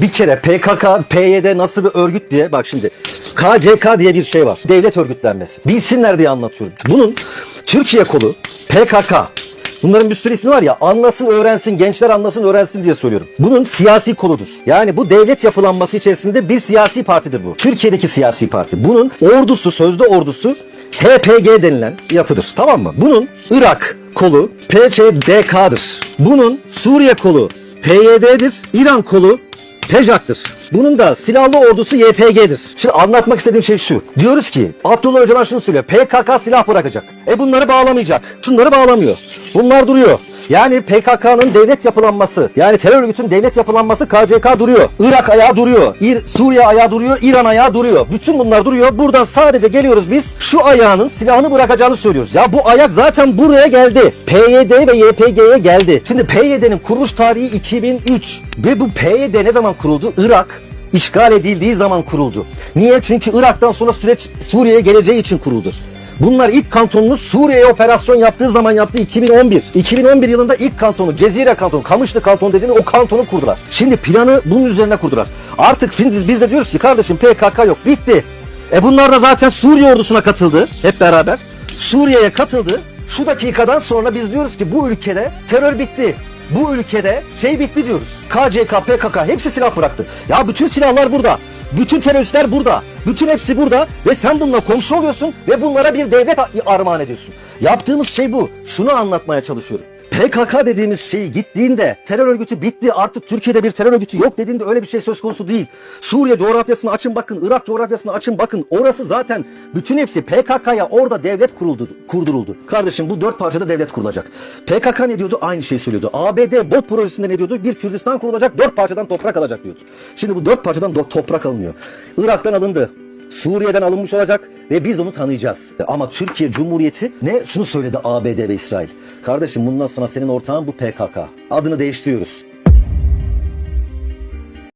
Bir kere PKK, PYD nasıl bir örgüt diye bak şimdi KCK diye bir şey var. Devlet örgütlenmesi. Bilsinler diye anlatıyorum. Bunun Türkiye kolu PKK Bunların bir sürü ismi var ya anlasın öğrensin gençler anlasın öğrensin diye söylüyorum. Bunun siyasi koludur. Yani bu devlet yapılanması içerisinde bir siyasi partidir bu. Türkiye'deki siyasi parti. Bunun ordusu sözde ordusu HPG denilen yapıdır. Tamam mı? Bunun Irak kolu PÇDK'dır. Bunun Suriye kolu PYD'dir. İran kolu PEJAK'tır. Bunun da silahlı ordusu YPG'dir. Şimdi anlatmak istediğim şey şu. Diyoruz ki Abdullah Öcalan şunu söylüyor. PKK silah bırakacak. E bunları bağlamayacak. Şunları bağlamıyor. Bunlar duruyor. Yani PKK'nın devlet yapılanması, yani terör örgütün devlet yapılanması KCK duruyor. Irak ayağı duruyor. İr, Suriye ayağı duruyor. İran ayağı duruyor. Bütün bunlar duruyor. Buradan sadece geliyoruz biz şu ayağının silahını bırakacağını söylüyoruz. Ya bu ayak zaten buraya geldi. PYD ve YPG'ye geldi. Şimdi PYD'nin kuruluş tarihi 2003 ve bu PYD ne zaman kuruldu? Irak işgal edildiği zaman kuruldu. Niye? Çünkü Irak'tan sonra süreç Suriye'ye geleceği için kuruldu. Bunlar ilk kantonunu Suriye'ye operasyon yaptığı zaman yaptı 2011. 2011 yılında ilk kantonu Cezire kantonu, Kamışlı kantonu dediğini o kantonu kurdular. Şimdi planı bunun üzerine kurdular. Artık biz, biz de diyoruz ki kardeşim PKK yok bitti. E bunlar da zaten Suriye ordusuna katıldı hep beraber. Suriye'ye katıldı. Şu dakikadan sonra biz diyoruz ki bu ülkede terör bitti. Bu ülkede şey bitti diyoruz. KCK, PKK hepsi silah bıraktı. Ya bütün silahlar burada. Bütün teröristler burada. Bütün hepsi burada ve sen bununla komşu oluyorsun ve bunlara bir devlet armağan ediyorsun. Yaptığımız şey bu. Şunu anlatmaya çalışıyorum. PKK dediğimiz şey gittiğinde terör örgütü bitti artık Türkiye'de bir terör örgütü yok dediğinde öyle bir şey söz konusu değil. Suriye coğrafyasını açın bakın, Irak coğrafyasını açın bakın. Orası zaten bütün hepsi PKK'ya orada devlet kuruldu, kurduruldu. Kardeşim bu dört parçada devlet kurulacak. PKK ne diyordu? Aynı şeyi söylüyordu. ABD BOT projesinde ne diyordu? Bir Kürdistan kurulacak, dört parçadan toprak alacak diyordu. Şimdi bu dört parçadan toprak alınıyor. Irak'tan alındı. Suriye'den alınmış olacak ve biz onu tanıyacağız. Ama Türkiye Cumhuriyeti ne? Şunu söyledi ABD ve İsrail. Kardeşim bundan sonra senin ortağın bu PKK. Adını değiştiriyoruz.